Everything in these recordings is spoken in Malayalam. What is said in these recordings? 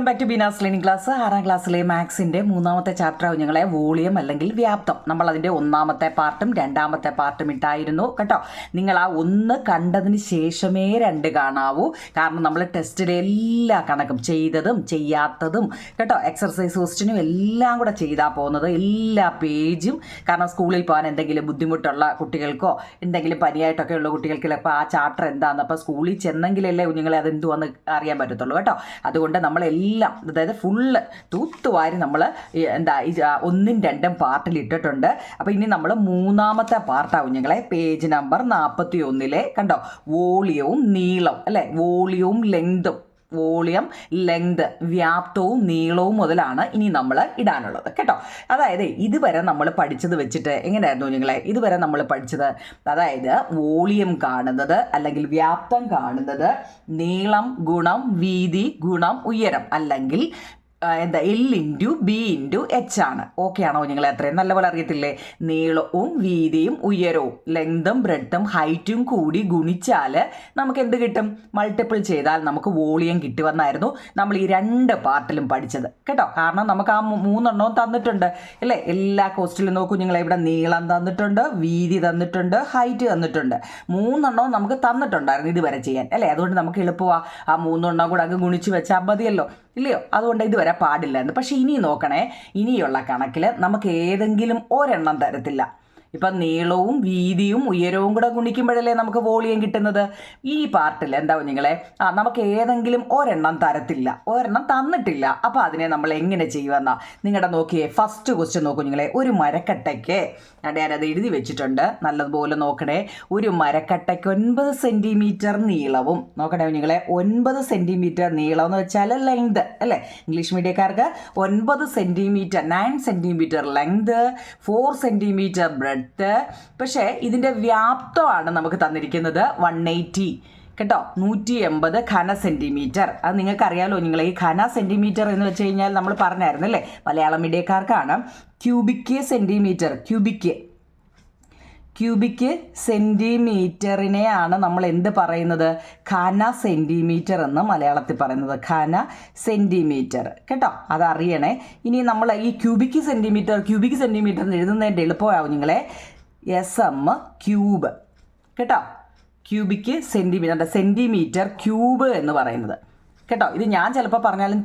Welcome back to Beena's learning class ആറാം ക്ലാസ്സിലെ മാത്സിന്റെ മൂന്നാമത്തെ ചാപ്റ്റർ ഞങ്ങളെ വോളിയം അല്ലെങ്കിൽ വ്യാപ്തം. നമ്മൾ അതിന്റെ ഒന്നാമത്തെ പാർട്ടും രണ്ടാമത്തെ പാർട്ടും ഇട്ടായിരുന്നു കേട്ടോ. നിങ്ങൾ ആ ഒന്ന് കണ്ടതിന് ശേഷമേ രണ്ട് കാണാവൂ. കാരണം നമ്മൾ ടെസ്റ്റിലെ എല്ലാ കണക്കും ചെയ്തതും ചെയ്യാത്തതും കേട്ടോ എക്സർസൈസ് ക്വസ്റ്റിനും എല്ലാം കൂടെ ചെയ്താൽ പോകുന്നത് എല്ലാ പേജും. കാരണം സ്കൂളിൽ പോകാൻ എന്തെങ്കിലും ബുദ്ധിമുട്ടുള്ള കുട്ടികൾക്കോ എന്തെങ്കിലും പനിയായിട്ടൊക്കെ ഉള്ള കുട്ടികൾക്ക് ഇപ്പോൾ ആ ചാപ്റ്റർ എന്താണെന്ന് അപ്പോൾ സ്കൂളിൽ ചെന്നെങ്കിലല്ലേ കുഞ്ഞുങ്ങളെ അതെന്തുവാന്ന് അറിയാൻ പറ്റത്തുള്ളൂ കേട്ടോ. അതുകൊണ്ട് നമ്മളെല്ലാം അതായത് ഫുള്ള് തൂത്തുവാരി നമ്മൾ എന്താ ഒന്നും രണ്ടും പാർട്ടിൽ ഇട്ടിട്ടുണ്ട്. അപ്പോൾ ഇനി നമ്മൾ മൂന്നാമത്തെ പാർട്ടാണ് കുഞ്ഞുങ്ങളെ പേജ് നമ്പർ നാൽപ്പത്തി ഒന്നിലെ കണ്ടോ? വോളിയവും നീളം അല്ലേ? വോളിയവും ലെങ്തും വോളിയം ലെങ്ത് വ്യാപ്തവും നീളവും മുതലാണ് ഇനി നമ്മൾ ഇടാനുള്ളത്. കേട്ടോ? അതായത് ഇതുവരെ നമ്മൾ പഠിച്ചത് വെച്ചിട്ട് എങ്ങനെയായിരുന്നു നിങ്ങളെ ഇതുവരെ നമ്മൾ പഠിച്ചത് അതായത് വോളിയം കാണുന്നത് അല്ലെങ്കിൽ വ്യാപ്തം കാണുന്നത് നീളം ഗുണം വീതി ഗുണം ഉയരം അല്ലെങ്കിൽ എന്താ L into B into H ആണ്. ഓക്കെ ആണോ നിങ്ങൾ അത്രയും നല്ലപോലെ അറിയത്തില്ലേ? നീളവും വീതിയും ഉയരവും ലെങ്തും ബ്രെഡും ഹൈറ്റും കൂടി ഗുണിച്ചാൽ നമുക്ക് എന്ത് കിട്ടും? മൾട്ടിപ്പിൾ ചെയ്താൽ നമുക്ക് വോളിയം കിട്ടുമെന്നായിരുന്നു നമ്മൾ ഈ രണ്ട് പാർട്ടിലും പഠിച്ചത്. കേട്ടോ? കാരണം നമുക്ക് ആ മൂന്നെണ്ണവും തന്നിട്ടുണ്ട്. അല്ലേ? എല്ലാ കോസ്റ്റിലും നോക്കൂ നിങ്ങൾ ഇവിടെ നീളം തന്നിട്ടുണ്ട് വീതി തന്നിട്ടുണ്ട് ഹൈറ്റ് തന്നിട്ടുണ്ട്. മൂന്നെണ്ണവും നമുക്ക് തന്നിട്ടുണ്ടായിരുന്നു ഇതുവരെ ചെയ്യാൻ. അല്ലേ? അതുകൊണ്ട് നമുക്ക് എളുപ്പമാണ് ആ മൂന്നെണ്ണം കൂടെ അങ്ങ് ഗുണിച്ച് വെച്ചാൽ മതിയല്ലോ. ഇല്ലയോ? അതുകൊണ്ട് ഇതുവരെ പാടില്ലായിരുന്നു. പക്ഷേ ഇനി നോക്കണേ ഇനിയുള്ള കണക്കിൽ നമുക്ക് ഏതെങ്കിലും ഒരെണ്ണം തരത്തില്ല. ഇപ്പം നീളവും വീതിയും ഉയരവും കൂടെ ഗുണിക്കുമ്പോഴല്ലേ നമുക്ക് വോളിയം കിട്ടുന്നത്? ഈ പാർട്ടിൽ എന്താ നിങ്ങളെ ആ നമുക്ക് ഏതെങ്കിലും ഒരെണ്ണം തരത്തില്ല. ഒരെണ്ണം തന്നിട്ടില്ല. അപ്പോൾ അതിനെ നമ്മൾ എങ്ങനെ ചെയ്യുമെന്നാ? നിങ്ങളുടെ നോക്കിയേ ഫസ്റ്റ് ക്വസ്റ്റ്യൻ നോക്കൂ നിങ്ങളെ ഒരു മരക്കട്ടയ്ക്ക് ഞാനത് എഴുതി വെച്ചിട്ടുണ്ട്. നല്ലതുപോലെ നോക്കണേ. ഒരു മരക്കട്ടയ്ക്ക് ഒൻപത് സെന്റിമീറ്റർ നീളവും നോക്കണേ നിങ്ങളെ ഒൻപത് സെന്റിമീറ്റർ നീളം എന്ന് വെച്ചാൽ ലെങ്ത് അല്ലേ? ഇംഗ്ലീഷ് മീഡിയക്കാർക്ക് ഒൻപത് centimetre nine centimetre length four centimetre breadth പക്ഷേ ഇതിന്റെ വ്യാപ്തമാണ് നമുക്ക് തന്നിരിക്കുന്നത് വൺ എയ്റ്റി കേട്ടോ? നൂറ്റി എൺപത് ഘന സെന്റിമീറ്റർ അത് നിങ്ങൾക്കറിയാലോ നിങ്ങൾ ഈ ഘന സെന്റിമീറ്റർ എന്ന് വെച്ച് കഴിഞ്ഞാൽ നമ്മൾ പറഞ്ഞായിരുന്നു അല്ലേ മലയാളം മീഡിയക്കാർക്കാണ് ക്യൂബിക്ക് സെന്റിമീറ്റർ ക്യൂബിക്ക് ക്യൂബിക്ക് സെന്റിമീറ്ററിനെയാണ് നമ്മൾ എന്ത് പറയുന്നത്? ഖാന സെന്റിമീറ്റർ എന്ന് മലയാളത്തിൽ പറയുന്നത്. ഖാന സെന്റിമീറ്റർ കേട്ടോ? അതറിയണേ. ഇനി നമ്മൾ ഈ ക്യൂബിക്ക് സെന്റിമീറ്റർ ക്യൂബിക്ക് സെന്റിമീറ്റർ എഴുതുന്നതിന്റെ എളുപ്പമാവും നിങ്ങളെ. S M cube. കേട്ടോ? ക്യൂബിക്ക് സെന്റിമീറ്റർ സെന്റിമീറ്റർ ക്യൂബ് എന്ന് പറയുന്നത്. കേട്ടോ ഇത് ഞാൻ ചിലപ്പോൾ പറഞ്ഞാലും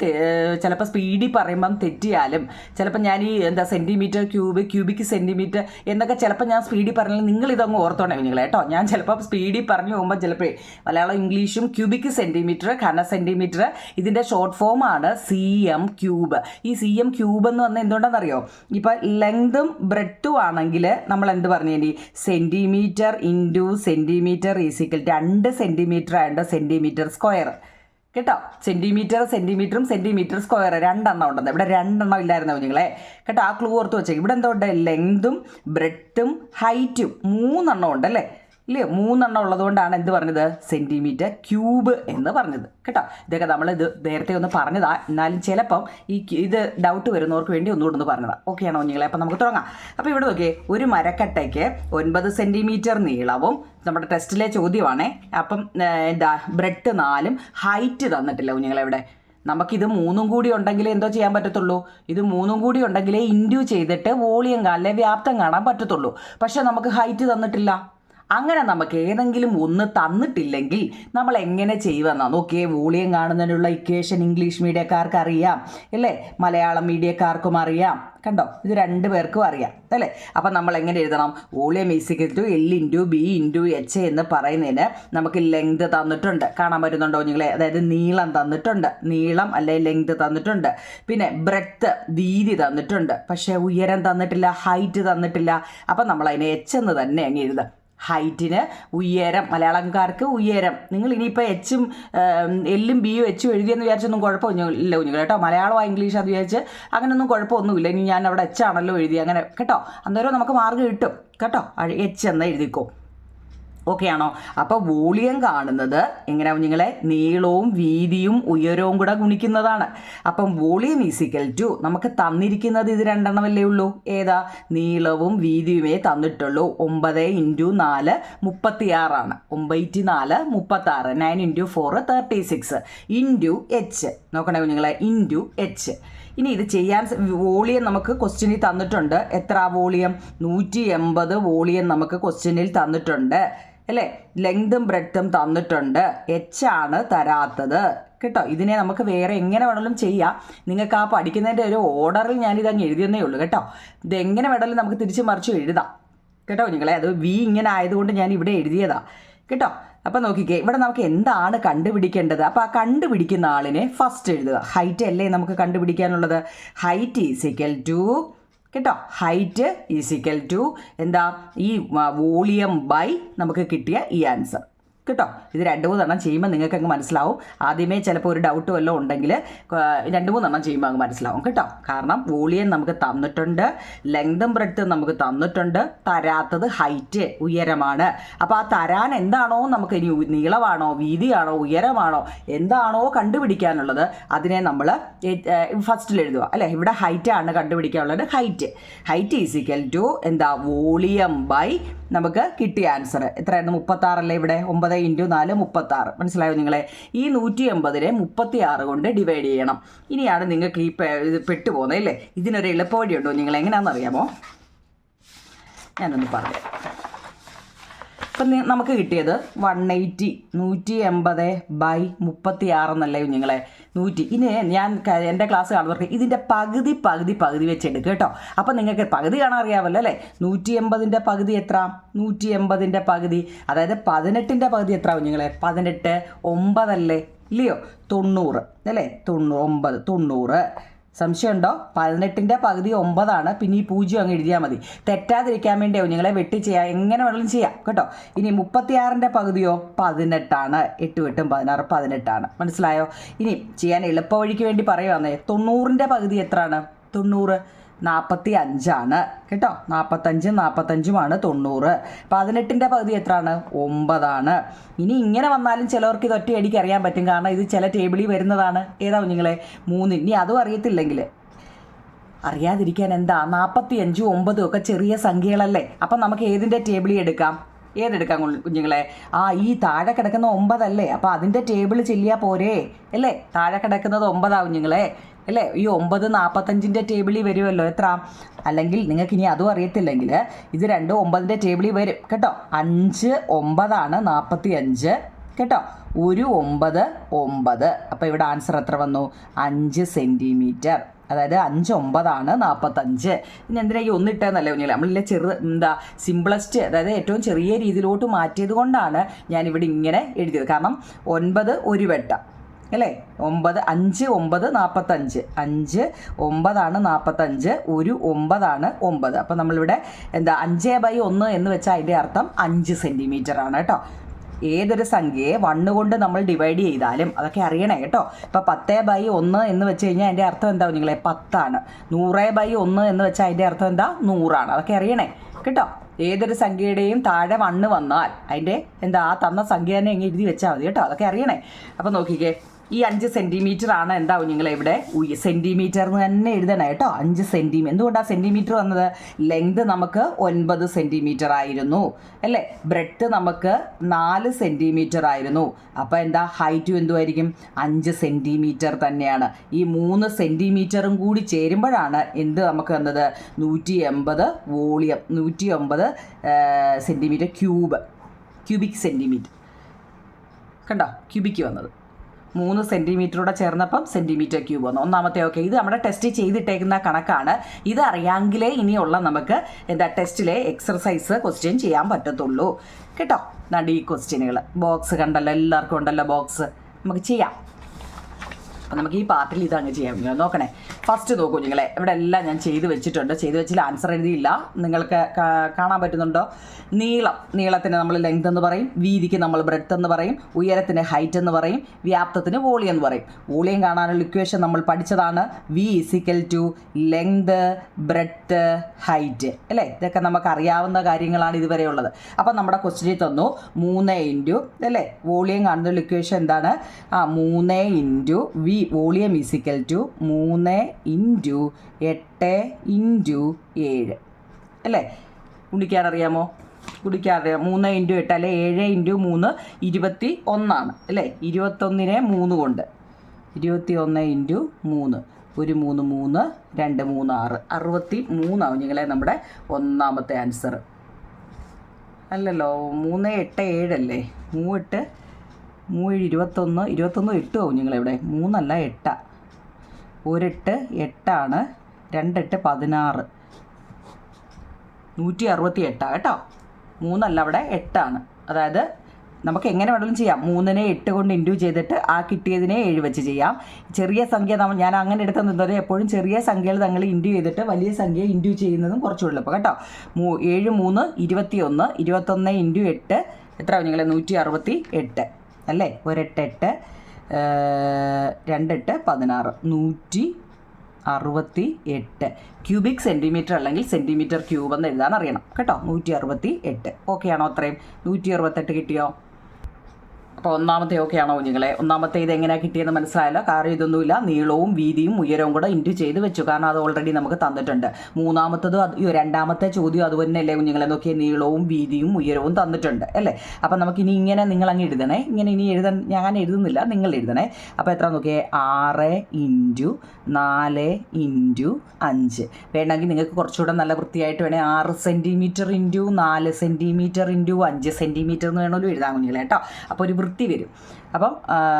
ചിലപ്പോൾ സ്പീഡിൽ പറയുമ്പം തെറ്റിയാലും ചിലപ്പോൾ ഞാൻ ഈ എന്താ സെന്റിമീറ്റർ ക്യൂബ് ക്യൂബിക്ക് സെന്റിമീറ്റർ എന്നൊക്കെ ചിലപ്പോൾ ഞാൻ സ്പീഡിൽ പറഞ്ഞാലും നിങ്ങൾ ഇതങ്ങ് ഓർത്തോണേ നിങ്ങൾ കേട്ടോ. ഞാൻ ചിലപ്പോൾ സ്പീഡിൽ പറഞ്ഞു പോകുമ്പോൾ ചിലപ്പോൾ മലയാളം ഇംഗ്ലീഷും ക്യൂബിക്ക് സെന്റിമീറ്റർ ഘന സെന്റിമീറ്റർ ഇതിന്റെ ഷോർട്ട് ഫോമാണ് സി എം ക്യൂബ് ഈ സി എം ക്യൂബ് എന്ന് പറഞ്ഞാൽ എന്തുകൊണ്ടാണെന്നറിയോ ഇപ്പോൾ ലെങ്തും ബ്രെഡും ആണെങ്കിൽ നമ്മൾ എന്ത് പറഞ്ഞേണ്ടി centimetre into centimetre is equal രണ്ട് സെന്റിമീറ്റർ ആയിട്ട് സെന്റിമീറ്റർ സ്ക്വയർ കേട്ടോ? സെന്റിമീറ്റർ സെന്റിമീറ്ററും സെന്റിമീറ്റർ സ്ക്വയർ രണ്ടെണ്ണം ഉണ്ടെന്ന്. ഇവിടെ രണ്ടെണ്ണം ഇല്ലായിരുന്നു കുഞ്ഞുങ്ങളെ? കേട്ടോ ആ ക്ലൂ ഓർത്ത് വെച്ചേ ഇവിടെ എന്തോ ഉണ്ട് ലെങ്തും ബ്രെഡും ഹൈറ്റും മൂന്നെണ്ണം ഉണ്ട് അല്ലേ? ഇല്ലയോ മൂന്നെണ്ണം ഉള്ളതുകൊണ്ടാണ് എന്ത് പറഞ്ഞത്? സെന്റിമീറ്റർ ക്യൂബ് എന്ന് പറഞ്ഞത്. കേട്ടോ? ഇതൊക്കെ നമ്മൾ ഇത് നേരത്തെ ഒന്ന് പറഞ്ഞതാ. എന്നാലും ചിലപ്പം ഈ ഇത് ഡൗട്ട് വരുന്നവർക്ക് വേണ്ടി ഒന്നുകൂടെ ഒന്ന് പറഞ്ഞതാ. ഓക്കെ ആണോ കുഞ്ഞുങ്ങളെ? അപ്പം നമുക്ക് തുടങ്ങാം. അപ്പോൾ ഇവിടെ നോക്കിയേ ഒരു മരക്കട്ടയ്ക്ക് ഒൻപത് സെന്റിമീറ്റർ നീളവും നമ്മുടെ ടെസ്റ്റിലെ ചോദ്യമാണേ. അപ്പം എന്താ ബ്രെഡ് നാലും ഹൈറ്റ് തന്നിട്ടില്ല കുഞ്ഞുങ്ങളെ ഇവിടെ? നമുക്കിത് മൂന്നും കൂടി ഉണ്ടെങ്കിലേ എന്തോ ചെയ്യാൻ പറ്റത്തുള്ളൂ. ഇത് മൂന്നും കൂടി ഉണ്ടെങ്കിലേ ഇൻഡ്യൂ ചെയ്തിട്ട് വോളിയം കാലിലെ വ്യാപ്തം കാണാൻ പറ്റത്തുള്ളൂ. പക്ഷെ നമുക്ക് ഹൈറ്റ് തന്നിട്ടില്ല. അങ്ങനെ നമുക്ക് ഏതെങ്കിലും ഒന്ന് തന്നിട്ടില്ലെങ്കിൽ നമ്മൾ എങ്ങനെ ചെയ്യുമെന്നാണ് നോക്കിയേ വോളിയം കാണുന്നതിനുള്ള ഇക്വേഷൻ ഇംഗ്ലീഷ് മീഡിയക്കാർക്ക് അറിയാം അല്ലേ? മലയാളം മീഡിയക്കാർക്കും അറിയാം. കണ്ടോ? ഇത് രണ്ട് പേർക്കും അറിയാം അല്ലേ? അപ്പം നമ്മൾ എങ്ങനെ എഴുതണം? Volume is equal to L into B into H എന്ന് പറയുന്നതിന് നമുക്ക് ലെങ്ത് തന്നിട്ടുണ്ട്. കാണാൻ പറ്റുന്നുണ്ടോ നിങ്ങളെ അതായത് നീളം തന്നിട്ടുണ്ട്. നീളം അല്ലെ ലെങ്ത് തന്നിട്ടുണ്ട്. പിന്നെ ബ്രെത്ത് വീതി തന്നിട്ടുണ്ട്. പക്ഷേ ഉയരം തന്നിട്ടില്ല ഹൈറ്റ് തന്നിട്ടില്ല. അപ്പം നമ്മൾ അതിനെ എച്ച് എന്ന് തന്നെ അങ്ങ് എഴുതാം. ഹൈറ്റിന് ഉയരം മലയാളംകാർക്ക് ഉയരം. നിങ്ങൾ ഇനിയിപ്പോൾ എച്ചും എല്ലും ബിയും എച്ചും എഴുതിയെന്ന് വിചാരിച്ചൊന്നും കുഴപ്പമൊന്നും ഇല്ല കുഞ്ഞുങ്ങൾ കേട്ടോ മലയാളമോ ഇംഗ്ലീഷ് അത് വിചാരിച്ച് അങ്ങനെയൊന്നും കുഴപ്പമൊന്നുമില്ല. ഇനി ഞാൻ അവിടെ എച്ചാണല്ലോ എഴുതി അങ്ങനെ കേട്ടോ അന്നേരം നമുക്ക് മാർഗം കിട്ടും. കേട്ടോ എച്ച് എന്ന് എഴുതിക്കോ. ഓക്കെ ആണോ അപ്പോൾ വോളിയം കാണുന്നത് എങ്ങനെയാ കുഞ്ഞുങ്ങളെ നീളവും വീതിയും ഉയരവും കൂടെ ഗുണിക്കുന്നതാണ്. അപ്പം വോളിയം ഈസിക്കൽ ടു നമുക്ക് തന്നിരിക്കുന്നത് ഇത് രണ്ടെണ്ണമല്ലേ ഉള്ളൂ? ഏതാ? നീളവും വീതിയുമേ തന്നിട്ടുള്ളൂ. ഒമ്പത് ഇന്റു നാല് മുപ്പത്തിയാറാണ്. ഒമ്പത്തി നാല് മുപ്പത്താറ്. Nine into four thirty six into H നോക്കണേ കുഞ്ഞുങ്ങളെ. ഇന്റു എച്ച് ഇനി ഇത് ചെയ്യാൻ വോളിയം നമുക്ക് ക്വസ്റ്റ്യനിൽ തന്നിട്ടുണ്ട്. എത്ര വോളിയം? നൂറ്റി എൺപത് വോളിയം നമുക്ക് ക്വസ്റ്റ്യനിൽ തന്നിട്ടുണ്ട്. അല്ലേ? ലെങ്തും ബ്രെഡ്ത്തും തന്നിട്ടുണ്ട്. എച്ച് ആണ് തരാത്തത്. കേട്ടോ? ഇതിനെ നമുക്ക് വേറെ എങ്ങനെ വേണമെങ്കിലും ചെയ്യാം. നിങ്ങൾക്ക് ആ പഠിക്കുന്നതിന്റെ ഒരു ഓർഡറിൽ ഞാൻ ഞാനിതങ്ങ് എഴുതിയെന്നേ ഉള്ളൂ. കേട്ടോ? ഇത് എങ്ങനെ വേണമെങ്കിലും നമുക്ക് തിരിച്ചു മറിച്ച് എഴുതാം. കേട്ടോ നിങ്ങളെ അത് വി ഇങ്ങനെ ആയതുകൊണ്ട് ഞാൻ ഇവിടെ എഴുതിയതാ. കേട്ടോ? അപ്പം നോക്കിക്കേ ഇവിടെ നമുക്ക് എന്താണ് കണ്ടുപിടിക്കേണ്ടത്? അപ്പോൾ ആ കണ്ടുപിടിക്കുന്ന ആളിനെ ഫസ്റ്റ് എഴുതുക. ഹൈറ്റ് അല്ലേ നമുക്ക് കണ്ടുപിടിക്കാനുള്ളത്? ഹൈറ്റ് ഈസ് ഇക്വൽ ടു കേട്ടോ. ഹൈറ്റ് ഈസിക്കൽ ടു എന്താ? ഈ വോളിയം ബൈ നമുക്ക് കിട്ടിയ ഈ ആൻസർ കേട്ടോ. ഇത് രണ്ട് മൂന്നെണ്ണം ചെയ്യുമ്പോൾ നിങ്ങൾക്ക് അങ്ങ് മനസ്സിലാവും. ആദ്യമേ ചിലപ്പോൾ ഒരു ഡൗട്ട് വല്ലതും ഉണ്ടെങ്കിൽ രണ്ട് മൂന്നെണ്ണം ചെയ്യുമ്പോൾ അങ്ങ് മനസ്സിലാവും കേട്ടോ. കാരണം വോളിയം നമുക്ക് തന്നിട്ടുണ്ട് ലെങ്തും ബ്രെഡ്ത്തും നമുക്ക് തന്നിട്ടുണ്ട് തരാത്തത് ഹൈറ്റ് ഉയരമാണ്. അപ്പോൾ ആ തരാൻ എന്താണോ നമുക്ക് ഇനി നീളമാണോ വീതിയാണോ ഉയരമാണോ എന്താണോ കണ്ടുപിടിക്കാനുള്ളത് അതിനെ നമ്മൾ ഫസ്റ്റിൽ എഴുതുക. അല്ലേ? ഇവിടെ ഹൈറ്റാണ് കണ്ടുപിടിക്കാനുള്ളത്. Height height is equal to എന്താ? വോളിയം ബൈ നമുക്ക് കിട്ടിയ ആൻസർ എത്രയായിരുന്നു? മുപ്പത്താറല്ലേ ഇവിടെ? ഒമ്പത് ഇന്റു നാല് മുപ്പത്താറ്. മനസ്സിലായോ നിങ്ങളെ? ഈ നൂറ്റി എൺപതിനെ മുപ്പത്തി ആറ് കൊണ്ട് ഡിവൈഡ് ചെയ്യണം. ഇനിയാണ് നിങ്ങൾക്ക് ഈ ഇത് പെട്ടുപോകുന്നത് അല്ലേ? ഇതിനൊരു എളുപ്പവഴിയുണ്ടോ നിങ്ങൾ എങ്ങനെയാണെന്ന് അറിയാമോ ഞാനൊന്ന് പറയാം ഇപ്പം നമുക്ക് കിട്ടിയത് വൺ എയ്റ്റി നൂറ്റി എൺപത് ബൈ മുപ്പത്തി ആറ് എന്നല്ലേ കുഞ്ഞുങ്ങളെ? നൂറ്റി. ഇനി ഞാൻ എന്റെ ക്ലാസ് കാണുന്നവർക്ക് ഇതിന്റെ പകുതി പകുതി പകുതി വെച്ച് എടുക്കുക കേട്ടോ. അപ്പം നിങ്ങൾക്ക് പകുതി കാണാൻ അറിയാമല്ലോ അല്ലേ? നൂറ്റി എൺപതിന്റെ പകുതി എത്ര? നൂറ്റി എൺപതിന്റെ പകുതി. അതായത് പതിനെട്ടിന്റെ പകുതി എത്ര കുഞ്ഞുങ്ങളെ? പതിനെട്ട് ഒമ്പതല്ലേ? ഇല്ലയോ? തൊണ്ണൂറ്. അല്ലേ? തൊണ്ണൂ ഒമ്പത് തൊണ്ണൂറ്. സംശയമുണ്ടോ? പതിനെട്ടിന്റെ പകുതി ഒമ്പതാണ്. പിന്നെ ഈ പൂജ്യം അങ്ങ് എഴുതിയാൽ മതി. തെറ്റാതിരിക്കാൻ വേണ്ടി നിങ്ങളെ വെട്ടി ചെയ്യാം. എങ്ങനെ വേണമെങ്കിലും ചെയ്യാം. കേട്ടോ? ഇനി മുപ്പത്തിയാറിന്റെ പകുതിയോ? പതിനെട്ടാണ്. എട്ട് എട്ടും പതിനാറ് പതിനെട്ടാണ്. മനസ്സിലായോ? ഇനി ചെയ്യാൻ എളുപ്പവഴിക്ക് വേണ്ടി പറയുവാന്നേ. തൊണ്ണൂറിന്റെ പകുതി എത്രയാണ് തൊണ്ണൂറ്. നാൽപ്പത്തി അഞ്ചാണ് കേട്ടോ? നാൽപ്പത്തഞ്ചും നാൽപ്പത്തഞ്ചുമാണ് തൊണ്ണൂറ്. പതിനെട്ടിന്റെ പകുതി എത്രയാണ്? ഒമ്പതാണ്. ഇനി ഇങ്ങനെ വന്നാലും ചിലവർക്ക് ഇത് ഒറ്റയടിക്ക് അറിയാൻ പറ്റും. കാരണം ഇത് ചില ടേബിളിൽ വരുന്നതാണ്. ഏതാ കുഞ്ഞുങ്ങളെ? മൂന്ന്. ഇനി അതും അറിയത്തില്ലെങ്കിൽ. അറിയാതിരിക്കാൻ എന്താ? നാൽപ്പത്തി അഞ്ചും ഒമ്പതും ഒക്കെ ചെറിയ സംഖ്യകളല്ലേ? അപ്പം നമുക്ക് ഏതിന്റെ ടേബിളിൽ എടുക്കാം? ഏതെടുക്കാം കുഞ്ഞ്- കുഞ്ഞുങ്ങളെ? ആ ഈ താഴെ കിടക്കുന്ന ഒമ്പതല്ലേ? അപ്പോൾ അതിന്റെ ടേബിൾ ചെല്ലിയാൽ പോരേ. അല്ലേ? താഴെ കിടക്കുന്നത് ഒമ്പതാ കുഞ്ഞുങ്ങളെ. അല്ലേ? ഈ ഒമ്പത് നാൽപ്പത്തഞ്ചിന്റെ ടേബിളിൽ വരുമല്ലോ എത്ര? അല്ലെങ്കിൽ നിങ്ങൾക്ക് ഇനി അതും അറിയത്തില്ലെങ്കിൽ ഇത് രണ്ട് ഒമ്പതിന്റെ ടേബിളിൽ വരും. കേട്ടോ? അഞ്ച് ഒമ്പതാണ് നാൽപ്പത്തി അഞ്ച് കേട്ടോ? ഒരു ഒമ്പത് ഒമ്പത്. അപ്പോൾ ഇവിടെ ആൻസർ എത്ര വന്നു? അഞ്ച് സെന്റിമീറ്റർ അതായത് അഞ്ച് ഒമ്പതാണ് നാൽപ്പത്തഞ്ച് ഇനി എന്തിനാ ഈ ഒന്നിട്ടെന്നല്ലേ കുഞ്ഞില്ല നമ്മളിലെ ചെറു എന്താ സിമ്പിളസ്റ്റ് അതായത് ഏറ്റവും ചെറിയ രീതിയിലോട്ട് മാറ്റിയത് കൊണ്ടാണ് ഞാനിവിടെ ഇങ്ങനെ എഴുതിയത്. കാരണം ഒൻപത് ഒരു വെട്ടം. അല്ലേ? ഒമ്പത് അഞ്ച് ഒമ്പത് നാൽപ്പത്തഞ്ച് അഞ്ച് ഒമ്പതാണ് നാൽപ്പത്തഞ്ച് ഒരു ഒമ്പതാണ് ഒമ്പത്. അപ്പം നമ്മളിവിടെ എന്താ അഞ്ച് ബൈ ഒന്ന് എന്ന് വെച്ചാൽ അതിന്റെ അർത്ഥം അഞ്ച് സെന്റിമീറ്റർ ആണ് കേട്ടോ. ഏതൊരു സംഖ്യയെ വണ്ണ് കൊണ്ട് നമ്മൾ ഡിവൈഡ് ചെയ്താലും അതൊക്കെ അറിയണേ കേട്ടോ. ഇപ്പം പത്ത് ബൈ ഒന്ന് എന്ന് വെച്ച് കഴിഞ്ഞാൽ അതിന്റെ അർത്ഥം എന്താ നിങ്ങളെ? പത്താണ്. നൂറ് ബൈ ഒന്ന് എന്ന് വെച്ചാൽ അതിന്റെ അർത്ഥം എന്താ? നൂറാണ്. അതൊക്കെ അറിയണേ കേട്ടോ. ഏതൊരു സംഖ്യയുടെയും താഴെ വണ്ണ് വന്നാൽ അതിന്റെ എന്താ ആ തന്ന സംഖ്യ തന്നെ എഴുതി വെച്ചാൽ മതി കേട്ടോ. അതൊക്കെ അറിയണേ. അപ്പം നോക്കിക്കേ. ഈ അഞ്ച് സെന്റിമീറ്റർ ആണ് എന്താവും നിങ്ങൾ ഇവിടെ? സെന്റിമീറ്റർ എന്ന് തന്നെ എഴുതണം കേട്ടോ. അഞ്ച് സെന്റിമീറ്റർ എന്തുകൊണ്ടാണ് സെന്റിമീറ്റർ വന്നത്? ലെങ്ത് നമുക്ക് ഒൻപത് സെന്റിമീറ്റർ ആയിരുന്നു. അല്ലേ? ബ്രെഡ്ത്ത് നമുക്ക് നാല് സെന്റിമീറ്റർ ആയിരുന്നു. അപ്പോൾ എന്താ? ഹൈറ്റും എന്തുമായിരിക്കും അഞ്ച് സെന്റിമീറ്റർ തന്നെയാണ്. ഈ മൂന്ന് സെന്റിമീറ്ററും കൂടി ചേരുമ്പോഴാണ് എന്ത് നമുക്ക് വന്നത്? നൂറ്റി എൺപത് വോളിയം നൂറ്റി ഒമ്പത് സെന്റിമീറ്റർ ക്യൂബ് ക്യൂബിക് സെന്റിമീറ്റർ കണ്ടോ? ക്യൂബിക്ക് വന്നത്. മൂന്ന് സെന്റിമീറ്ററോടെ ചേർന്നപ്പം സെന്റിമീറ്റർ ക്യൂബ് വന്നു. ഒന്നാമത്തെ ഓക്കെ ഇത് നമ്മുടെ ടെസ്റ്റ് ചെയ്തിട്ടേക്കുന്ന കണക്കാണ്. ഇത് അറിയാമെങ്കിലേ ഇനിയുള്ള നമുക്ക് എന്താ ടെസ്റ്റിലെ എക്സർസൈസ് ക്വസ്റ്റ്യൻ ചെയ്യാൻ പറ്റത്തുള്ളൂ. കേട്ടോ? നടി ഈ ക്വസ്റ്റ്യനുകൾ ബോക്സ് കണ്ടല്ലോ എല്ലാവർക്കും ഉണ്ടല്ലോ ബോക്സ് നമുക്ക് ചെയ്യാം. അപ്പം നമുക്ക് ഈ പാർട്ടിൽ ഇത് അങ്ങ് ചെയ്യാൻ നോക്കണേ. ഫസ്റ്റ് നോക്കൂ കുഞ്ഞുങ്ങളെ ഇവിടെ എല്ലാം ഞാൻ ചെയ്ത് വെച്ചിട്ടുണ്ട്. ചെയ്ത് വെച്ചില്ല ആൻസർ എഴുതിയില്ല. നിങ്ങൾക്ക് കാണാൻ പറ്റുന്നുണ്ടോ? നീളം. നീളത്തിന് നമ്മൾ ലെങ്ത് എന്ന് പറയും. വീതിക്ക് നമ്മൾ ബ്രെഡ്ത്ത് എന്ന് പറയും. ഉയരത്തിന് ഹൈറ്റ് എന്ന് പറയും. വ്യാപ്തത്തിന് വോളിയം എന്ന് പറയും. വോളിയം കാണാനുള്ള ഇക്വേഷൻ നമ്മൾ പഠിച്ചതാണ്. V is equal to length breadth height അല്ലേ? ഇതൊക്കെ നമുക്ക് അറിയാവുന്ന കാര്യങ്ങളാണ് ഇതുവരെ ഉള്ളത്. അപ്പം നമ്മുടെ ക്വസ്റ്റിനിൽ തന്നു മൂന്ന് ഇന്റു അല്ലേ? വോളിയം കാണുന്ന ഇക്വേഷൻ എന്താണ്? ആ മൂന്ന് into V volume is equal to മൂന്ന് ഇന്റു എട്ട് ഇന്റു ഏഴ്. അല്ലേ? കുടിക്കാറിയാമോ അറിയാം മൂന്ന് ഇന്റു എട്ട് അല്ലെ? ഏഴ് ഇന്റു മൂന്ന് ഇരുപത്തി ഒന്നാണ്. അല്ലേ? ഇരുപത്തൊന്നിനെ മൂന്ന് കൊണ്ട്. ഇരുപത്തി ഒന്ന് ഇന്റു മൂന്ന്. ഒരു മൂന്ന് മൂന്ന് രണ്ട് മൂന്ന് ആറ്. അറുപത്തി മൂന്നാവും നിങ്ങളെ നമ്മുടെ ഒന്നാമത്തെ ആൻസർ അല്ലല്ലോ മൂന്ന് എട്ട് ഏഴല്ലേ? മൂവെട്ട് മൂഴ് ഇരുപത്തൊന്ന് ഇരുപത്തൊന്ന് എട്ട് ആവും നിങ്ങളിവിടെ? മൂന്നല്ല എട്ടാ. ഒരെട്ട് എട്ടാണ് രണ്ടെട്ട് പതിനാറ്. നൂറ്റി അറുപത്തി എട്ടാണ് കേട്ടോ? മൂന്നല്ല അവിടെ എട്ടാണ്. അതായത് നമുക്ക് എങ്ങനെ വേണമെങ്കിലും ചെയ്യാം. മൂന്നിനെ എട്ട് കൊണ്ട് ഇൻഡ്യൂ ചെയ്തിട്ട് ആ കിട്ടിയതിനെ ഏഴ് വെച്ച് ചെയ്യാം. ചെറിയ സംഖ്യ നമ്മൾ ഞാൻ അങ്ങനെ എടുത്ത് നിന്നത് എപ്പോഴും ചെറിയ സംഖ്യകൾ തങ്ങൾ ഇൻഡ്യൂ ചെയ്തിട്ട് വലിയ സംഖ്യ ഇൻഡ്യൂ ചെയ്യുന്നതും കുറച്ചുള്ളൂ എളുപ്പം കേട്ടോ? മൂ ഏഴ് മൂന്ന് ഇരുപത്തി ഒന്ന് ഇരുപത്തൊന്ന് ഇൻഡ്യൂ എട്ട്. എത്ര നിങ്ങളെ? നൂറ്റി അറുപത്തി എട്ട്. അല്ലേ? ഒരെട്ടെട്ട് രണ്ടെട്ട് പതിനാറ്. നൂറ്റി അറുപത്തി എട്ട് ക്യൂബിക് സെന്റിമീറ്റർ അല്ലെങ്കിൽ സെന്റിമീറ്റർ ക്യൂബ് എന്ന് എഴുതാൻ അറിയണം. കേട്ടോ? നൂറ്റി അറുപത്തി എട്ട് ഓക്കെ ആണോ അത്രയും? നൂറ്റി അറുപത്തെട്ട് കിട്ടിയോ? അപ്പോൾ ഒന്നാമത്തെ ഒക്കെയാണോ കുഞ്ഞുങ്ങളെ? ഒന്നാമത്തെ ഇത് എങ്ങനെയാണ് കിട്ടിയെന്ന് മനസ്സിലായല്ലോ. കാരണം ഇതൊന്നുമില്ല. നീളവും വീതിയും ഉയരവും കൂടെ ഇന്റു ചെയ്ത് വെച്ചു. കാരണം അത് ഓൾറെഡി നമുക്ക് തന്നിട്ടുണ്ട്. മൂന്നാമത്തതും രണ്ടാമത്തെ ചോദ്യം അത് തന്നെയല്ലേ കുഞ്ഞുങ്ങളെ? നോക്കിയ നീളവും വീതിയും ഉയരവും തന്നിട്ടുണ്ട്. അല്ലേ? അപ്പം നമുക്ക് ഇനി ഇങ്ങനെ നിങ്ങൾ അങ്ങ് എഴുതണേ. ഇങ്ങനെ ഇനി എഴുതാൻ ഞാൻ എഴുതുന്നില്ല. നിങ്ങൾ എഴുതണേ. അപ്പോൾ എത്ര നോക്കിയേ? ആറ് ഇന്റു നാല് ഇന്റു അഞ്ച്. വേണമെങ്കിൽ നിങ്ങൾക്ക് കുറച്ചുകൂടെ നല്ല വൃത്തിയായിട്ട് വേണേൽ ആറ് സെന്റിമീറ്റർ ഇന്റു നാല് സെന്റിമീറ്റർ ഇന്റു അഞ്ച് സെന്റിമീറ്റർ എന്ന് വേണമെങ്കിലും എഴുതാൻ കുഞ്ഞുങ്ങളെ കേട്ടോ. അപ്പോൾ ഒരു വൃത്തി വരും. അപ്പം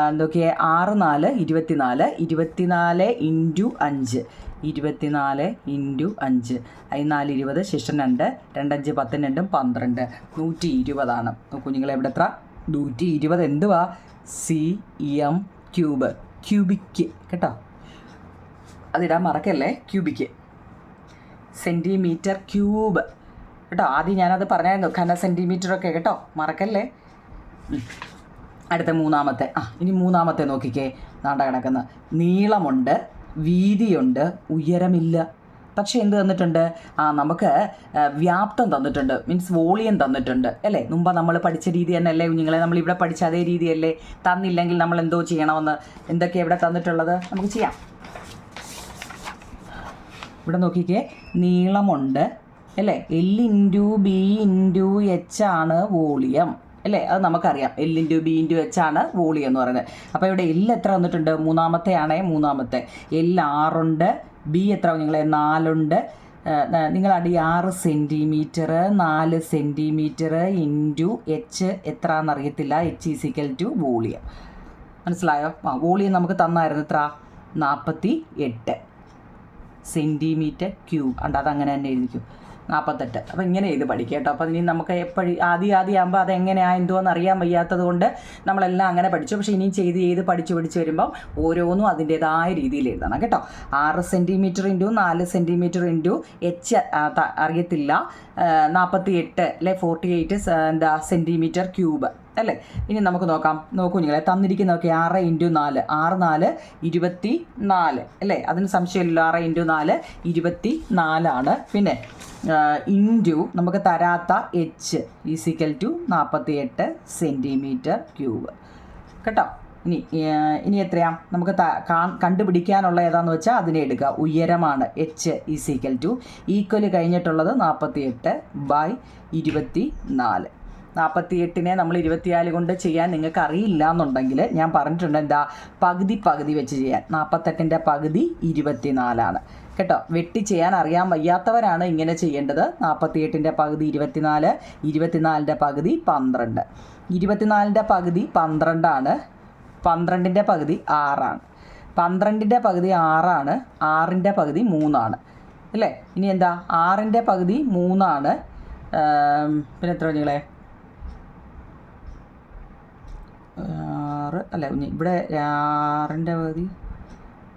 എന്തൊക്കെ ആറ് നാല് ഇരുപത്തിനാല്. ഇരുപത്തിനാല് ഇന്റു അഞ്ച്. ഇരുപത്തിനാല് ഇന്റു അഞ്ച്. അതിനാല് ഇരുപത് ശിഷ്ടം രണ്ട്. രണ്ടഞ്ച് പത്തും രണ്ടും പന്ത്രണ്ട്. നൂറ്റി ഇരുപതാണ്. കുഞ്ഞുങ്ങളെ എവിടെ എത്ര? നൂറ്റി ഇരുപത്. എന്തുവാ? C M cube. ക്യൂബിക്ക്. കേട്ടോ? അതിടാൻ മറക്കല്ലേ? ക്യൂബിക്ക്. Centimetre cube. കേട്ടോ ആദ്യം ഞാനത് പറഞ്ഞായിരുന്നു. ഘന സെന്റിമീറ്ററൊക്കെ കേട്ടോ? മറക്കല്ലേ. അടുത്ത മൂന്നാമത്തെ. ആ ഇനി മൂന്നാമത്തെ നോക്കിക്കേ. നാണ്ട കിടക്കുന്ന. നീളമുണ്ട് വീതിയുണ്ട് ഉയരമില്ല. പക്ഷേ എന്ത് തന്നിട്ടുണ്ട്? ആ നമുക്ക് വ്യാപ്തം തന്നിട്ടുണ്ട്. മീൻസ് വോളിയം തന്നിട്ടുണ്ട്. അല്ലേ? മുമ്പ് നമ്മൾ പഠിച്ച രീതി തന്നെ അല്ലേ കുഞ്ഞുങ്ങളെ? നമ്മൾ ഇവിടെ പഠിച്ച അതേ രീതിയല്ലേ. തന്നില്ലെങ്കിൽ നമ്മൾ എന്തോ ചെയ്യണമെന്ന്. എന്തൊക്കെയാണ് ഇവിടെ തന്നിട്ടുള്ളത്? നമുക്ക് ചെയ്യാം. ഇവിടെ നോക്കിക്കേ. നീളമുണ്ട് അല്ലേ? L into B into H ആണ് വോളിയം. അല്ലേ? അത് നമുക്കറിയാം. L into B into H ആണ് വോളിയം എന്ന് പറയുന്നത്. അപ്പോൾ ഇവിടെ എൽ എത്ര വന്നിട്ടുണ്ട്? മൂന്നാമത്തെ ആണേ മൂന്നാമത്തെ. എൽ ആറുണ്ട് ബി എത്ര നിങ്ങളെ നാലുണ്ട്. നിങ്ങൾ അടി ആറ് സെന്റിമീറ്റർ നാല് സെന്റിമീറ്റർ ഇന്റു എച്ച് എത്ര എന്നറിയത്തില്ല H is equal to volume. മനസ്സിലായോ? ആ വോളിയം നമുക്ക് തന്നായിരുന്നു എത്ര? നാൽപ്പത്തി എട്ട് സെന്റിമീറ്റർ ക്യൂബ് അണ്ട് അത് അങ്ങനെ തന്നെ എഴുതിക്കും നാൽപ്പത്തെട്ട് അപ്പോൾ ഇങ്ങനെ ചെയ്ത് പഠിക്കുക കേട്ടോ. അപ്പോൾ ഇനി നമുക്ക് എപ്പോഴും ആദ്യം ആദ്യം ആകുമ്പോൾ അത് എങ്ങനെയാ എന്തുവെന്ന് അറിയാൻ വയ്യാത്തത് കൊണ്ട് നമ്മളെല്ലാം അങ്ങനെ പഠിച്ചു. പക്ഷേ ഇനിയും ചെയ്ത് ചെയ്ത് പഠിച്ചു പഠിച്ച് വരുമ്പം ഓരോന്നും അതിന്റേതായ രീതിയിൽ എഴുതണം കേട്ടോ. ആറ് സെന്റിമീറ്റർ ഇന്റു നാല് സെന്റിമീറ്റർ ഇന്റു എച്ച് അറിയത്തില്ല. നാൽപ്പത്തി എട്ട് അല്ലെ ഫോർട്ടി എയ്റ്റ് എന്താ സെന്റിമീറ്റർ ക്യൂബ്. അല്ലേ? ഇനി നമുക്ക് നോക്കാം. നോക്കൂ നിങ്ങളെ തന്നിരിക്കുന്നതൊക്കെ ആറ് ഇന്റു നാല്. ആറ് നാല് ഇരുപത്തി നാല്. അല്ലേ? അതിന് സംശയമില്ലല്ലോ. ആറ് ഇന്റു നാല് ഇരുപത്തി നാലാണ്. പിന്നെ ഇന്റു നമുക്ക് തരാത്ത എച്ച് ഈസിക്കൽ ടു നാൽപ്പത്തി എട്ട് സെന്റിമീറ്റർ ക്യൂബ് കേട്ടോ? ഇനി ഇനി എത്രയാ? നമുക്ക് കണ്ടുപിടിക്കാനുള്ള ഏതാന്ന് വെച്ചാൽ അതിനെ എടുക്കുക. ഉയരമാണ് H is equal to equal കഴിഞ്ഞിട്ടുള്ളത് നാൽപ്പത്തി എട്ട് ബൈ ഇരുപത്തി നാല്. നാൽപ്പത്തി എട്ടിനെ നമ്മൾ ഇരുപത്തിനാല് കൊണ്ട് ചെയ്യാൻ നിങ്ങൾക്ക് അറിയില്ല എന്നുണ്ടെങ്കിൽ ഞാൻ പറഞ്ഞിട്ടുണ്ട് എന്താ പകുതി പകുതി വെച്ച് ചെയ്യാൻ. നാൽപ്പത്തെട്ടിന്റെ പകുതി ഇരുപത്തിനാലാണ്. കേട്ടോ വെട്ടി ചെയ്യാൻ അറിയാൻ വയ്യാത്തവരാണ് ഇങ്ങനെ ചെയ്യേണ്ടത്. നാൽപ്പത്തി എട്ടിന്റെ പകുതി ഇരുപത്തിനാല് ഇരുപത്തിനാലിന്റെ പകുതി പന്ത്രണ്ട്. ഇരുപത്തിനാലിന്റെ പകുതി പന്ത്രണ്ടാണ് പന്ത്രണ്ടിന്റെ പകുതി ആറാണ്. പന്ത്രണ്ടിന്റെ പകുതി ആറാണ് ആറിന്റെ പകുതി മൂന്നാണ്. അല്ലേ? ഇനി എന്താ? ആറിന്റെ പകുതി മൂന്നാണ്. പിന്നെ എത്ര നിങ്ങളെ ആറ് അല്ല ഇവിടെ ആറിന്റെ പകുതി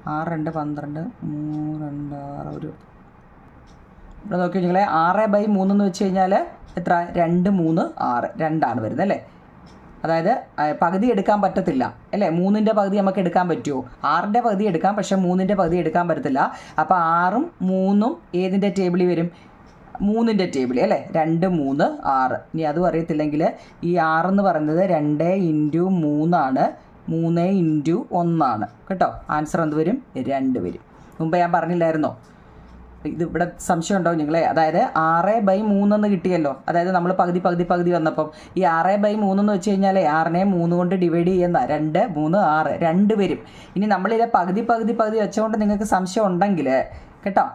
ആറ് രണ്ട് പന്ത്രണ്ട് മൂന്ന് രണ്ട് ആറ് ഒരു. ഇവിടെ നോക്കി നിങ്ങളെ ആറ് ബൈ മൂന്നെന്ന് വെച്ച് കഴിഞ്ഞാൽ എത്ര? രണ്ട് മൂന്ന് ആറ്. രണ്ടാണ് വരുന്നത് അല്ലേ? അതായത് പകുതി എടുക്കാൻ പറ്റത്തില്ല അല്ലേ? മൂന്നിന്റെ പകുതി നമുക്ക് എടുക്കാൻ പറ്റുമോ ആറിന്റെ പകുതി എടുക്കാം പക്ഷേ മൂന്നിന്റെ പകുതി എടുക്കാൻ പറ്റത്തില്ല. അപ്പോൾ ആറും മൂന്നും ഏതിന്റെ ടേബിളിൽ വരും? മൂന്നിന്റെ ടേബിൾ അല്ലേ? രണ്ട് മൂന്ന് ആറ്. ഇനി അതും അറിയത്തില്ലെങ്കിൽ ഈ ആറെന്ന് പറയുന്നത് രണ്ട് ഇന്റു മൂന്നാണ്. മൂന്ന് ഇന്റു ഒന്നാണ്. കേട്ടോ? ആൻസർ എന്ത് വരും? രണ്ട് വരും. മുമ്പ് ഞാൻ പറഞ്ഞില്ലായിരുന്നോ? ഇത് ഇവിടെ സംശയം ഉണ്ടോ നിങ്ങളെ? അതായത് ആറ് ബൈ മൂന്നെന്ന് കിട്ടിയല്ലോ. അതായത് നമ്മൾ പകുതി പകുതി പകുതി വന്നപ്പം ഈ ആറ് ബൈ മൂന്നെന്ന് വെച്ച് കഴിഞ്ഞാൽ ആറിനെ മൂന്ന് കൊണ്ട് ഡിവൈഡ് ചെയ്യുന്ന രണ്ട് മൂന്ന് ആറ് രണ്ട് വരും. ഇനി നമ്മളിത് പകുതി പകുതി പകുതി വെച്ചുകൊണ്ട് നിങ്ങൾക്ക് സംശയം ഉണ്ടെങ്കിൽ കേട്ടോ?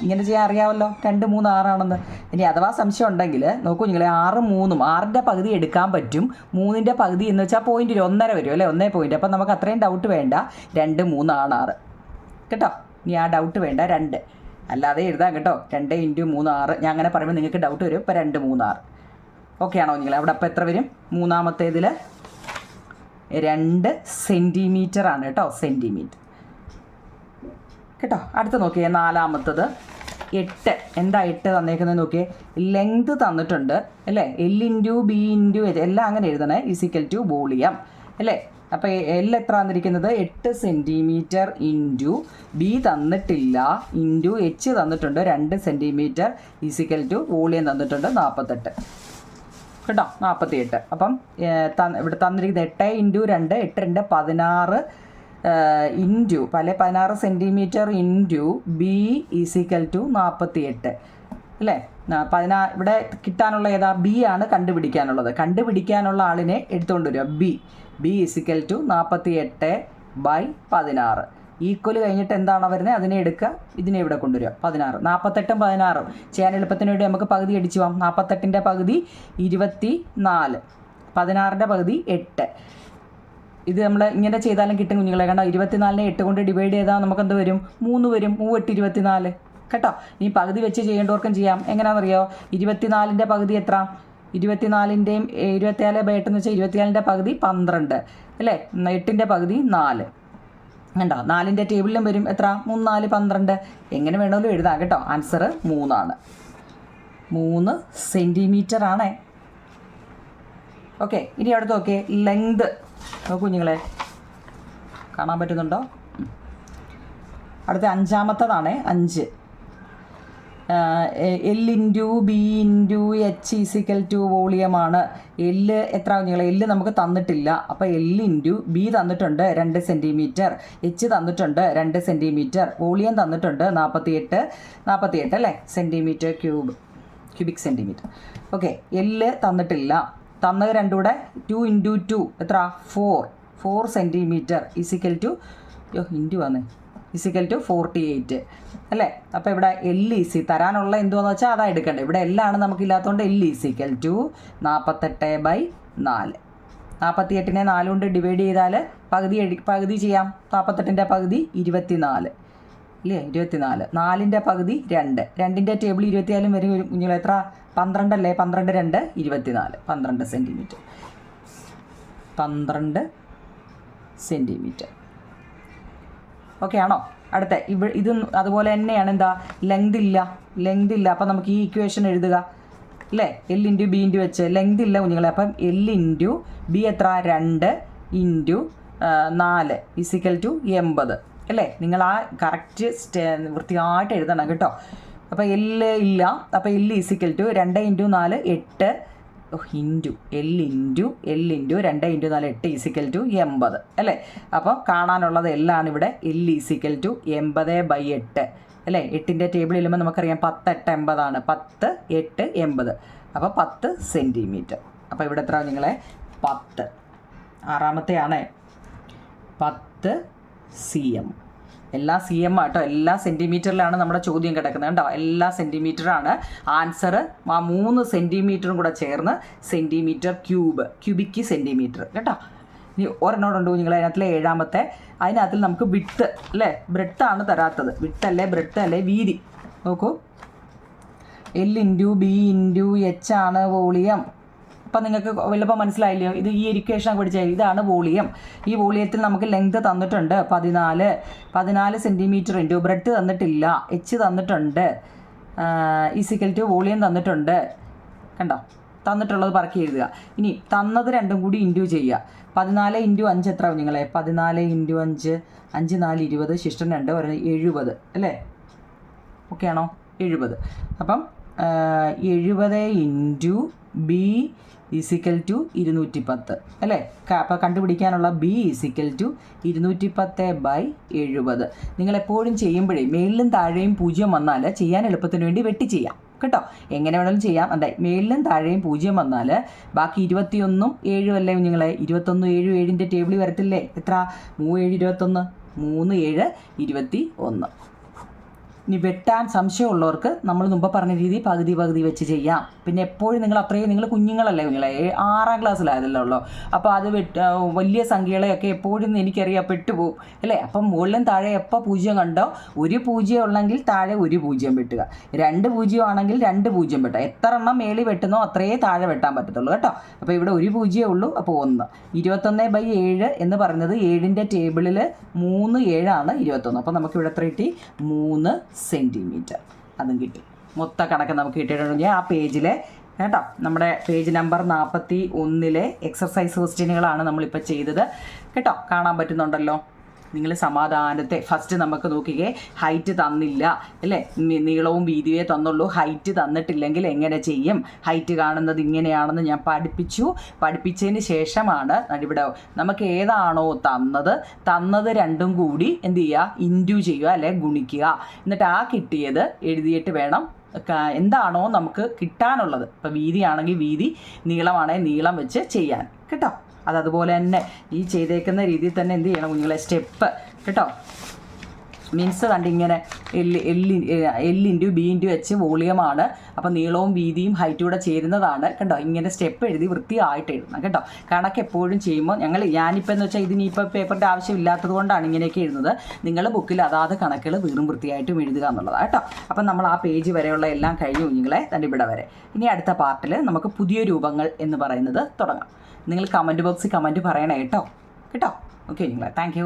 ഇങ്ങനെ ചെയ്യാൻ അറിയാമല്ലോ രണ്ട് മൂന്ന് ആറാണെന്ന്. ഇനി അഥവാ സംശയം ഉണ്ടെങ്കിൽ നോക്കൂ നിങ്ങളെ ആറ് മൂന്നും ആറിന്റെ പകുതി എടുക്കാൻ പറ്റും. മൂന്നിന്റെ പകുതി എന്ന് വെച്ചാൽ പോയിന്റ് ഒന്നര വരും അല്ലേ? ഒന്നേ പോയിന്റ് അപ്പം നമുക്ക് അത്രയും ഡൗട്ട് വേണ്ട. രണ്ട് മൂന്നാണ് ആറ് കേട്ടോ? ഇനി ആ ഡൗട്ട് വേണ്ട. രണ്ട്. അല്ലാതെ എഴുതാം കേട്ടോ. രണ്ട് ഇന്റു മൂന്ന് ആറ്. ഞാൻ അങ്ങനെ പറയുമ്പോൾ നിങ്ങൾക്ക് ഡൗട്ട് വരും. ഇപ്പം രണ്ട് മൂന്ന് ആറ്. ഓക്കെ ആണോ നിങ്ങൾ അവിടെ അപ്പം എത്ര വരും? മൂന്നാമത്തേതിൽ രണ്ട് സെന്റിമീറ്റർ ആണ് കേട്ടോ. സെന്റിമീറ്റർ കേട്ടോ അടുത്ത് നോക്കിയേ നാലാമത്തത്. എട്ട്. എന്താ എട്ട് തന്നേക്കുന്നത് നോക്കിയേ? ലെങ്ത് തന്നിട്ടുണ്ട് അല്ലേ? എൽ ഇന്റു ബി ഇന്റു എല്ലാം അങ്ങനെ എഴുതണേ. ഇസിക്കൽ ടു വോളിയം അല്ലേ? അപ്പോൾ എൽ എത്ര തന്നിരിക്കുന്നത് എട്ട് സെന്റിമീറ്റർ ഇന്റു ബി തന്നിട്ടില്ല ഇന്റു എച്ച് തന്നിട്ടുണ്ട് രണ്ട് സെന്റിമീറ്റർ ഇസിക്കൽ ടു വോളിയം തന്നിട്ടുണ്ട് നാൽപ്പത്തെട്ട് കേട്ടോ നാൽപ്പത്തി എട്ട് അപ്പം ഇവിടെ തന്നിരിക്കുന്നത് എട്ട് ഇന്റു രണ്ട് എട്ട് രണ്ട് പതിനാറ് ഇന്റു പല പതിനാറ് centimetre into B is equal to നാൽപ്പത്തി എട്ട് അല്ലേ? പതിനാ ഇവിടെ കിട്ടാനുള്ള ഏതാ? ബി ആണ് കണ്ടുപിടിക്കാനുള്ളത്. കണ്ടുപിടിക്കാനുള്ള ആളിനെ എടുത്തുകൊണ്ട് വരിക. ബി ബി ഈസിക്കൽ ടു നാൽപ്പത്തി എട്ട് ബൈ പതിനാറ്. ഈക്വൽ കഴിഞ്ഞിട്ട് എന്താണ് വരുന്നത്? അതിനെ എടുക്കുക. ഇതിനെ ഇവിടെ കൊണ്ടുവരിക പതിനാറ്. നാൽപ്പത്തെട്ടും പതിനാറും. ചെയ്യാൻ എളുപ്പത്തിന് വേണ്ടി നമുക്ക് പകുതി അടിച്ചു പോകാം നാൽപ്പത്തെട്ടിന്റെ പകുതി ഇരുപത്തി നാല് പതിനാറിന്റെ പകുതി എട്ട്. ഇത് നമ്മൾ ഇങ്ങനെ ചെയ്താലും കിട്ടും കുഞ്ഞുങ്ങളെ. കണ്ടോ? ഇരുപത്തിനാലിനെ എട്ട് കൊണ്ട് ഡിവൈഡ് ചെയ്താൽ നമുക്ക് എന്ത് വരും? മൂന്ന് വരും. മൂവെട്ട് ഇരുപത്തിനാല്. കേട്ടോ? ഇനി പകുതി വെച്ച് ചെയ്യേണ്ടവർക്കും ചെയ്യാം. എങ്ങനെയാണെന്നറിയോ ഇരുപത്തിനാലിന്റെ പകുതി എത്ര? ഇരുപത്തിനാലിന്റെയും ഇരുപത്തിനാല് ബൈ എട്ടെന്ന് വെച്ചാൽ ഇരുപത്തിനാലിന്റെ പകുതി പന്ത്രണ്ട്. അല്ലേ? എട്ടിന്റെ പകുതി നാല്. കണ്ടോ? നാലിന്റെ ടേബിളിലും വരും എത്ര? മൂന്ന് നാല് പന്ത്രണ്ട്. എങ്ങനെ വേണമെങ്കിലും എഴുതാം കേട്ടോ. ആൻസർ മൂന്നാണ്. മൂന്ന് സെന്റിമീറ്റർ ആണേ ഓക്കെ ഇനി അടുത്ത് നോക്കിയേ. ലെങ്ത്. നോക്കൂ കുഞ്ഞുങ്ങളെ കാണാൻ പറ്റുന്നുണ്ടോ? അടുത്ത അഞ്ചാമത്തതാണ് അഞ്ച്. L into B into H is equal to വോളിയമാണ് L എത്ര കുഞ്ഞുങ്ങളെ? എല്ല് നമുക്ക് തന്നിട്ടില്ല. അപ്പോൾ എൽ ഇന്റു ബി തന്നിട്ടുണ്ട് രണ്ട് സെന്റിമീറ്റർ എച്ച് തന്നിട്ടുണ്ട് രണ്ട് സെന്റിമീറ്റർ വോളിയം തന്നിട്ടുണ്ട് നാൽപ്പത്തിയെട്ട് നാൽപ്പത്തിയെട്ട് അല്ലേ? Centimetre cube cubic centimetre okay L തന്നിട്ടില്ല. തന്നത് രണ്ടും കൂടെ ടു ഇന്റു ടു എത്ര four four centimetre is equal to യോ ഇന്റു വന്നേ. Is equal to forty eight അല്ലേ? അപ്പോൾ ഇവിടെ എൽ ഇ സി തരാനുള്ള എന്തുവാന്ന് വെച്ചാൽ അതാ എടുക്കേണ്ടത് ഇവിടെ എല്ലാണ് നമുക്കില്ലാത്തതുകൊണ്ട് എൽ ഇ സിക്കൽ ടു നാൽപ്പത്തെട്ട് ബൈ നാല്. നാൽപ്പത്തി എട്ടിനെ നാലുകൊണ്ട് ഡിവൈഡ് ചെയ്താൽ പകുതി പകുതി ചെയ്യാം. നാൽപ്പത്തെട്ടിന്റെ പകുതി ഇരുപത്തിനാല്. ഇല്ലേ ഇരുപത്തിനാല്. നാലിന്റെ പകുതി രണ്ട്. രണ്ടിന്റെ ടേബിൾ ഇരുപത്തിനാലും വരും ഒരു കുഞ്ഞുങ്ങൾ എത്ര? പന്ത്രണ്ടല്ലേ? പന്ത്രണ്ട് രണ്ട് ഇരുപത്തിനാല്. പന്ത്രണ്ട് സെന്റിമീറ്റർ പന്ത്രണ്ട് സെന്റിമീറ്റർ ഓക്കെ ആണോ? അടുത്ത. ഇവ ഇത് അതുപോലെ തന്നെയാണ് എന്താ? ലെങ്ത് ഇല്ല. ലെങ്ത് ഇല്ല. അപ്പം നമുക്ക് ഈ ഇക്വേഷൻ എഴുതുക. അല്ലേ എൽ ഇന്റു ബി ഇന്റു വെച്ച് ലെങ്ത് ഇല്ല കുഞ്ഞുങ്ങളെ. അപ്പം എൽ ഇന്റു ബി എത്ര? രണ്ട് ഇന്റു നാല്. ഇസിക്കൽ ടു എൺപത്. അല്ലേ? നിങ്ങൾ ആ കറക്റ്റ് സ്റ്റേ വൃത്തിയായിട്ട് എഴുതണം കേട്ടോ. അപ്പോൾ എല്ല് ഇല്ല. അപ്പോൾ എല്ല് ഈസിക്കൽ ടു രണ്ട് ഇന്റു നാല് എട്ട്. Into L into L into രണ്ട് ഇന്റു നാല് എട്ട് ഈസിക്കൽ ടു എൺപത്. അല്ലേ? അപ്പോൾ കാണാനുള്ളത് എല്ലാണ് ഇവിടെ. എൽ ഈസിക്കൽ ടു എൺപത് ബൈ എട്ട്. അല്ലേ? എട്ടിന്റെ ടേബിൾ ഇല്ലുമ്പോൾ നമുക്കറിയാം പത്ത് എട്ട് എൺപതാണ്. പത്ത് എട്ട് എൺപത്. അപ്പോൾ പത്ത് സെന്റിമീറ്റർ അപ്പോൾ ഇവിടെ എത്ര നിങ്ങളെ? പത്ത്. ആറാമത്തെ ആണേ പത്ത് സി എം എല്ലാ സി എം ആട്ടോ എല്ലാ സെന്റിമീറ്ററിലാണ് നമ്മുടെ ചോദ്യം കിടക്കുന്നത് കേട്ടോ എല്ലാ സെന്റിമീറ്ററാണ് ആൻസർ ആ മൂന്ന് സെന്റിമീറ്ററും കൂടെ ചേർന്ന് സെന്റിമീറ്റർ ക്യൂബ് ക്യൂബിക്ക് സെന്റിമീറ്റർ കേട്ടോ? ഇനി ഒരെണ്ണോടുണ്ട് നിങ്ങൾ അതിനകത്തിലെ ഏഴാമത്തെ. അതിനകത്തിൽ നമുക്ക് വിട്ട് അല്ലേ? ബ്രെട്ടാണ് തരാത്തത്. വിട്ടല്ലേ ബ്രെട്ട് അല്ലേ വീതി. നോക്കൂ. L into B into H ആണ് വോളിയം. അപ്പം നിങ്ങൾക്ക് വല്ലപ്പോൾ മനസ്സിലായില്ലയോ? ഇത് ഈ ഇരിക്കേഷൻ പഠിച്ച. ഇതാണ് വോളിയം. ഈ വോളിയത്തിൽ നമുക്ക് ലെങ്ത് തന്നിട്ടുണ്ട്. പതിനാല്. പതിനാല് സെന്റിമീറ്റർ ഇന്റു ബ്രെഡ് തന്നിട്ടില്ല. എച്ച് തന്നിട്ടുണ്ട്. ഈസിക്കൽ ടു വോളിയം തന്നിട്ടുണ്ട്. കണ്ടോ? തന്നിട്ടുള്ളത് പറക്കി എഴുതുക. ഇനി തന്നത് രണ്ടും കൂടി ഇന്റു ചെയ്യുക. പതിനാല് ഇന്റു അഞ്ച് എത്ര നിങ്ങളെ? പതിനാല് ഇന്റു അഞ്ച്. അഞ്ച് നാല് ഇരുപത്. ശിഷ്ടം രണ്ട് ഒരു എഴുപത്. അല്ലേ? ഓക്കെ ആണോ? എഴുപത്. അപ്പം എഴുപത് ഇന്റു ബി ഈസിക്കൽ ടു ഇരുന്നൂറ്റി പത്ത് അല്ലേ അപ്പോൾ കണ്ടുപിടിക്കാനുള്ള ബി ഈസിക്കൽ ടു ഇരുന്നൂറ്റി പത്ത് ബൈ എഴുപത്. നിങ്ങൾ എപ്പോഴും ചെയ്യുമ്പോഴേ മേളിലും താഴെയും പൂജ്യം വന്നാൽ ചെയ്യാൻ എളുപ്പത്തിന് വേണ്ടി വെട്ടി ചെയ്യാം. കേട്ടോ? എങ്ങനെ വേണമെങ്കിലും ചെയ്യാം. അതെ മേളിലും താഴെയും പൂജ്യം വന്നാൽ ബാക്കി ഇരുപത്തിയൊന്നും ഏഴും അല്ലേ നിങ്ങളെ ഇരുപത്തൊന്ന് ഏഴും ഏഴിന്റെ ടേബിളിൽ വരത്തില്ലേ? എത്ര? മൂന്ന് ഏഴ് ഇരുപത്തൊന്ന്. മൂന്ന് ഏഴ് ഇരുപത്തി ഒന്ന് ഇനി വെട്ടാൻ സംശയമുള്ളവർക്ക് നമ്മൾ മുമ്പ് പറഞ്ഞ രീതി പകുതി പകുതി വെച്ച് ചെയ്യാം. പിന്നെ എപ്പോഴും നിങ്ങൾ അത്രയും നിങ്ങൾ കുഞ്ഞുങ്ങളല്ലേ കുഞ്ഞുങ്ങളെ? ഏ- ആറാം ക്ലാസ്സിലായതല്ലോ ഉള്ളൂ. അപ്പോൾ അത് വെട്ട് വലിയ സംഖ്യകളെയൊക്കെ എപ്പോഴും എനിക്കറിയാം പെട്ടുപോകും അല്ലേ? അപ്പം മുകളിലും താഴെ എപ്പോൾ പൂജ്യം കണ്ടോ? ഒരു പൂജ്യം ഉള്ളെങ്കിൽ താഴെ ഒരു പൂജ്യം വെട്ടുക. രണ്ട് പൂജ്യം ആണെങ്കിൽ രണ്ട് പൂജ്യം വെട്ടുക. എത്ര എണ്ണം മേളി വെട്ടുന്നോ അത്രയേ താഴെ വെട്ടാൻ പറ്റത്തുള്ളൂ കേട്ടോ. അപ്പോൾ ഇവിടെ ഒരു പൂജ്യമേ ഉള്ളൂ. അപ്പോൾ ഒന്ന്. ഇരുപത്തൊന്ന് ബൈ ഏഴ് എന്ന് പറയുന്നത് ഏഴിന്റെ ടേബിളിൽ മൂന്ന് ഏഴാണ് ഇരുപത്തൊന്ന്. അപ്പോൾ നമുക്കിവിടെ എത്ര കിട്ടി? മൂന്ന് സെന്റിമീറ്റർ അതും കിട്ടി. മൊത്ത കണക്ക് നമുക്ക് കിട്ടിയിട്ടുണ്ടെങ്കിൽ ആ പേജിലെ കേട്ടോ നമ്മുടെ പേജ് നമ്പർ നാൽപ്പത്തി ഒന്നിലെ എക്സർസൈസ് ക്വസ്റ്റ്യനുകളാണ് നമ്മളിപ്പോൾ ചെയ്തത്. കേട്ടോ കാണാൻ പറ്റുന്നുണ്ടല്ലോ. നിങ്ങൾ സമാധാനത്തെ ഫസ്റ്റ് നമുക്ക് നോക്കിക്കേ ഹൈറ്റ് തന്നില്ല അല്ലേ? നീളവും വീതിയേ തന്നുള്ളൂ. ഹൈറ്റ് തന്നിട്ടില്ലെങ്കിൽ എങ്ങനെ ചെയ്യും? ഹൈറ്റ് കാണുന്നത് ഇങ്ങനെയാണെന്ന് ഞാൻ പഠിപ്പിച്ചു. പഠിപ്പിച്ചതിന് ശേഷമാണ് ഇവിടെ നമുക്ക് ഏതാണോ തന്നത്. തന്നത് രണ്ടും കൂടി എന്ത് ചെയ്യുക? ഇൻഡ്യൂ ചെയ്യുക അല്ലെ? ഗുണിക്കുക. എന്നിട്ട് ആ കിട്ടിയത് എഴുതിയിട്ട് വേണം. എന്താണോ നമുക്ക് കിട്ടാനുള്ളത്. ഇപ്പോൾ വീതിയാണെങ്കിൽ വീതി നീളമാണെങ്കിൽ നീളം വെച്ച് ചെയ്യാൻ. കേട്ടോ? അത് അതുപോലെ തന്നെ ഈ ചെയ്തേക്കുന്ന രീതിയിൽ തന്നെ എന്ത് ചെയ്യണം കുഞ്ഞുങ്ങളെ സ്റ്റെപ്പ് കേട്ടോ? മീൻസ് കണ്ട് ഇങ്ങനെ എല്ല് എല്ല് എല്ലിന്റെ ബീന്റെ വെച്ച് വോളിയമാണ്. അപ്പോൾ നീളവും വീതിയും ഹൈറ്റും കൂടെ ചേരുന്നതാണ് കേട്ടോ ഇങ്ങനെ സ്റ്റെപ്പ് എഴുതി വൃത്തിയായിട്ട് എഴുതണം കേട്ടോ കണക്ക് എപ്പോഴും ചെയ്യുമ്പോൾ ഞങ്ങൾ ഞാനിപ്പോൾ എന്ന് വെച്ചാൽ ഇതിനിപ്പോൾ പേപ്പറിന്റെ ആവശ്യമില്ലാത്തത് കൊണ്ടാണ് ഇങ്ങനെയൊക്കെ എഴുതുന്നത്. നിങ്ങൾ ബുക്കിൽ അതാത് കണക്കുകൾ വീറും വൃത്തിയായിട്ടും എഴുതുക എന്നുള്ളതാണ് കേട്ടോ. അപ്പം നമ്മൾ ആ പേജ് വരെയുള്ള എല്ലാം കഴിഞ്ഞു കുഞ്ഞുങ്ങളെ തന്റെ ഇവിടെ വരെ. ഇനി അടുത്ത പാർട്ടിൽ നമുക്ക് പുതിയ രൂപങ്ങൾ എന്ന് പറയുന്നത് തുടങ്ങാം. നിങ്ങൾ കമന്റ് ബോക്സിൽ കമന്റ് പറയണേ കേട്ടോ. കേട്ടോ? ഓക്കെ കുഞ്ഞുങ്ങളെ താങ്ക്